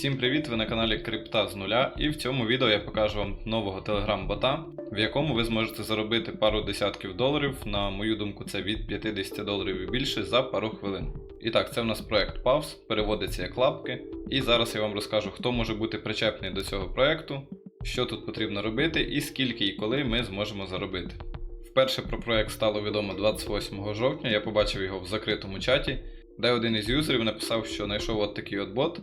Всім привіт! Ви на каналі Крипта з нуля, і в цьому відео я покажу вам нового телеграм-бота, в якому ви зможете заробити пару десятків доларів. На мою думку, це від 50 доларів і більше за пару хвилин. І так, це в нас проект Pavs, переводиться як лапки. І зараз я вам розкажу, хто може бути причепний до цього проекту, що тут потрібно робити, і скільки і коли ми зможемо заробити. Вперше про проект стало відомо 28 жовтня. Я побачив його в закритому чаті, де один із юзерів написав, що знайшов от такий от бот,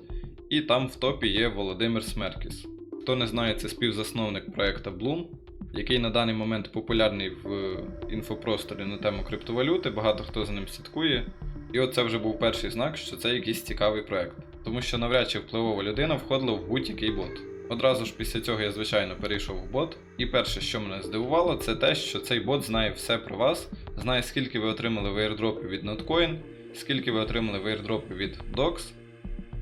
і там в топі є Володимир Смеркіс. Хто не знає, це співзасновник проекту Bloom, який на даний момент популярний в е, інфопросторі на тему криптовалюти, багато хто за ним слідкує. І от це вже був перший знак, що це якийсь цікавий проект. Тому що навряд чи впливова людина входила в будь-який бот. Одразу ж після цього я, звичайно, перейшов в бот. І перше, що мене здивувало, це те, що цей бот знає все про вас, знає, скільки ви отримали в airdropі від Notcoin, скільки ви отримали в airdropі від DOX,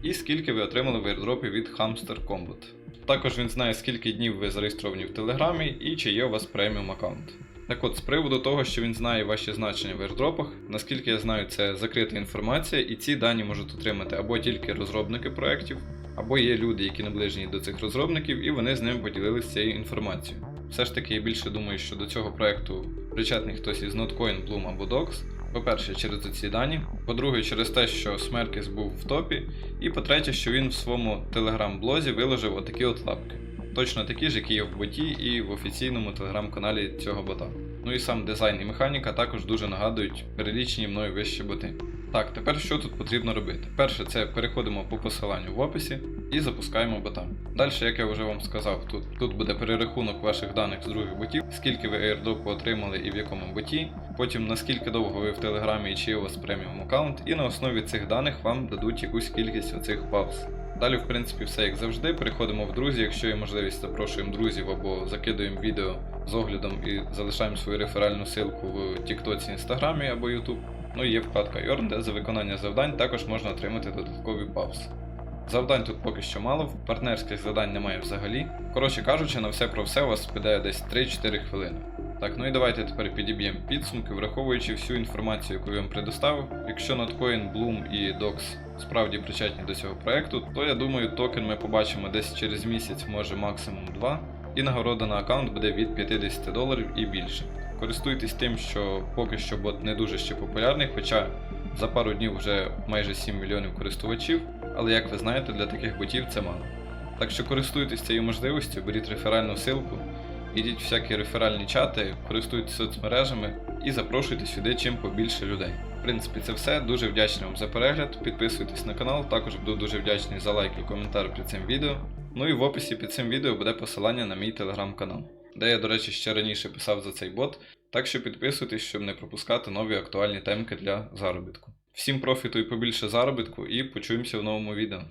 і скільки ви отримали в airdropі від Hamster Combat. Також він знає, скільки днів ви зареєстровані в Телеграмі і чи є у вас преміум аккаунт. Так от, з приводу того, що він знає ваші значення в airdropах, наскільки я знаю, це закрита інформація, і ці дані можуть отримати або тільки розробники проєктів, або є люди, які наближені до цих розробників, і вони з ними поділилися цією інформацією. Все ж таки, я більше думаю, що до цього проекту причетний хтось із Notcoin, Bloom або Docs. По-перше, через ці дані, по-друге, через те, що Смеркіс був в топі, і по-третє, що він в своєму телеграм-блозі виложив отакі от лапки. Точно такі ж, які є в боті і в офіційному телеграм-каналі цього бота. Ну і сам дизайн і механіка також дуже нагадують перелічені мною вищі боти. Так, тепер що тут потрібно робити? Перше, це переходимо по посиланню в описі і запускаємо бота. Далі, як я вже вам сказав, тут, тут буде перерахунок ваших даних з других ботів, скільки ви airdropу отримали і в якому боті, потім наскільки довго ви в телеграмі і чи у вас преміум аккаунт, і на основі цих даних вам дадуть якусь кількість оцих пауз. Далі, в принципі, все як завжди. Переходимо в друзі, якщо є можливість, запрошуємо друзів або закидуємо відео з оглядом і залишаємо свою реферальну ссылку в Тіктоці, Інстаграмі або YouTube. Ну і є вкладка Earn, де за виконання завдань також можна отримати додаткові пауз. Завдань тут поки що мало, партнерських завдань немає взагалі. Коротше кажучи, на все про все у вас піде десь 3-4 хвилини. Так, ну і давайте тепер підіб'ємо підсумки, враховуючи всю інформацію, яку я вам предоставив. Якщо Notcoin, Bloom і Dox справді причетні до цього проекту, то я думаю, токен ми побачимо десь через місяць, може максимум 2, і нагорода на аккаунт буде від 50 доларів і більше. Користуйтесь тим, що поки що бот не дуже ще популярний, хоча за пару днів вже майже 7 мільйонів користувачів, але як ви знаєте, для таких ботів це мало. Так що користуйтесь цією можливістю, беріть реферальну ссылку, ідіть всякі реферальні чати, користуйтесь соцмережами і запрошуйте сюди чим побільше людей. В принципі, це все. Дуже вдячний вам за перегляд. Підписуйтесь на канал, також буду дуже вдячний за лайк і коментар під цим відео. Ну і в описі під цим відео буде посилання на мій телеграм-канал, де я, до речі, ще раніше писав за цей бот, так що підписуйтесь, щоб не пропускати нові актуальні темки для заробітку. Всім профіту і побільше заробітку, і почуємося в новому відео.